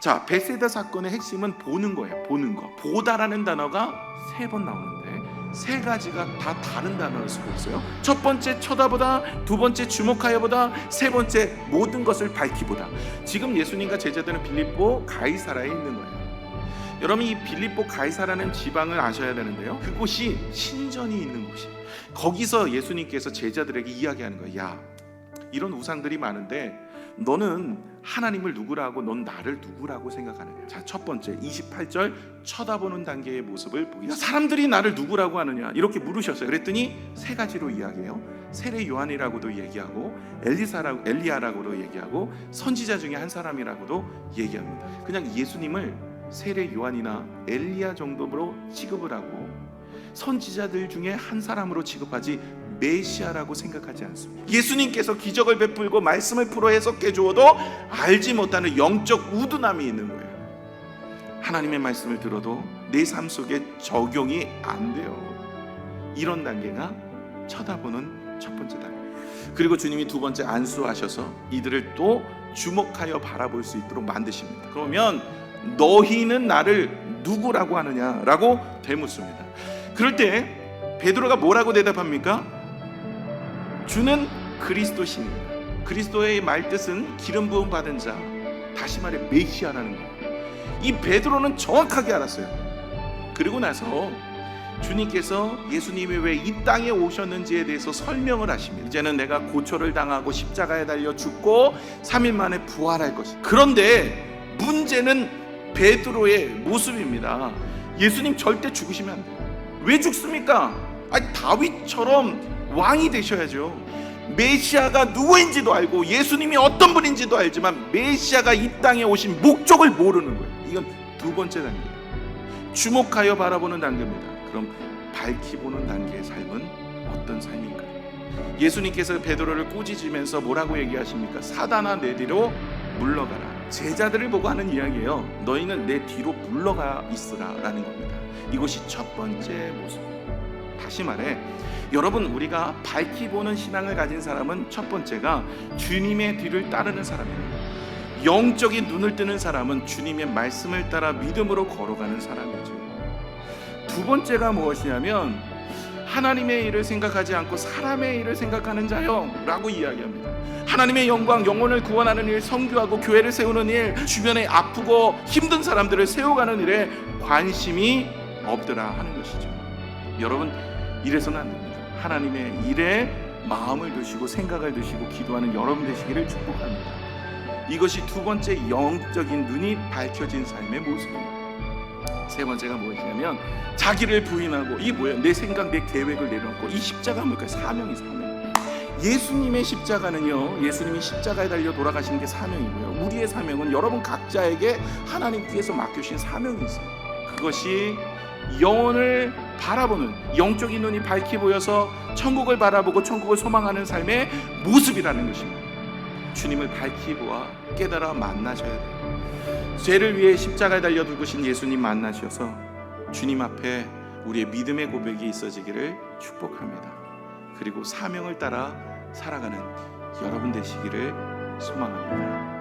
자, 베세다 사건의 핵심은 보는 거예요. 보는 거. 보다라는 단어가 세 번 나오는데 세 가지가 다 다른 단어를 쓰고 있어요. 첫 번째 쳐다보다, 두 번째 주목하여보다, 세 번째 모든 것을 밝히보다. 지금 예수님과 제자들은 빌립보 가이사라에 있는 거예요. 여러분 이 빌립보 가이사라는 지방을 아셔야 되는데요. 그곳이 신전이 있는 곳이에요. 거기서 예수님께서 제자들에게 이야기하는 거예요. 야, 이런 우상들이 많은데 너는 하나님을 누구라고 넌 나를 누구라고 생각하느냐. 자, 첫 번째 28절 쳐다보는 단계의 모습을 보기. 사람들이 나를 누구라고 하느냐 이렇게 물으셨어요. 그랬더니 세 가지로 이야기해요. 세례 요한이라고도 얘기하고 엘리사라고 엘리야라고도 얘기하고 선지자 중에 한 사람이라고도 얘기합니다. 그냥 예수님을 세례 요한이나 엘리야 정도로 취급을 하고 선지자들 중에 한 사람으로 취급하지 메시아라고 생각하지 않습니다. 예수님께서 기적을 베풀고 말씀을 풀어 해석해 주어도 알지 못하는 영적 우둔함이 있는 거예요. 하나님의 말씀을 들어도 내 삶 속에 적용이 안 돼요. 이런 단계가 쳐다보는 첫 번째 단계. 그리고 주님이 두 번째 안수하셔서 이들을 또 주목하여 바라볼 수 있도록 만드십니다. 그러면 너희는 나를 누구라고 하느냐라고 되묻습니다. 그럴 때 베드로가 뭐라고 대답합니까? 주는 그리스도십니다. 그리스도의 말뜻은 기름 부음 받은 자, 다시 말해 메시아라는 거예요. 이 베드로는 정확하게 알았어요. 그리고 나서 주님께서 예수님이 왜 이 땅에 오셨는지에 대해서 설명을 하십니다. 이제는 내가 고초를 당하고 십자가에 달려 죽고 3일 만에 부활할 것이. 그런데 문제는 베드로의 모습입니다. 예수님 절대 죽으시면 안 돼요. 왜 죽습니까? 아니 다윗처럼 왕이 되셔야죠. 메시아가 누구인지도 알고 예수님이 어떤 분인지도 알지만 메시아가 이 땅에 오신 목적을 모르는 거예요. 이건 두 번째 단계예요. 주목하여 바라보는 단계입니다. 그럼 밝히 보는 단계의 삶은 어떤 삶인가요? 예수님께서 베드로를 꾸짖으면서 뭐라고 얘기하십니까? 사단아 내 뒤로 물러가라. 제자들을 보고 하는 이야기예요. 너희는 내 뒤로 물러가 있으라라는 겁니다. 이것이 첫 번째 모습. 다시 말해 여러분 우리가 밝히 보는 신앙을 가진 사람은 첫 번째가 주님의 뒤를 따르는 사람입니다. 영적인 눈을 뜨는 사람은 주님의 말씀을 따라 믿음으로 걸어가는 사람이죠. 두 번째가 무엇이냐면 하나님의 일을 생각하지 않고 사람의 일을 생각하는 자요라고 이야기합니다. 하나님의 영광, 영혼을 구원하는 일, 성교하고 교회를 세우는 일, 주변에 아프고 힘든 사람들을 세워가는 일에 관심이 없더라 하는 것이죠. 여러분 이래서는 안 됩니다. 하나님의 일에 마음을 두시고 생각을 두시고 기도하는 여러분 되시기를 축복합니다. 이것이 두 번째 영적인 눈이 밝혀진 삶의 모습입니다. 세 번째가 무엇이냐면 자기를 부인하고 이 뭐야 내 생각 내 계획을 내려놓고 이 십자가 뭘까요? 사명이 사명. 예수님의 십자가는요 예수님이 십자가에 달려 돌아가시는 게 사명이고요 우리의 사명은 여러분 각자에게 하나님께서 맡겨주신 사명이 있어요 그것이 영혼을 바라보는 영적인 눈이 밝히 보여서 천국을 바라보고 천국을 소망하는 삶의 모습이라는 것입니다. 주님을 밝히 보아 깨달아 만나셔야 돼요. 죄를 위해 십자가에 달려 죽으신 예수님 만나셔서 주님 앞에 우리의 믿음의 고백이 있어지기를 축복합니다. 그리고 사명을 따라 살아가는 여러분 되시기를 소망합니다.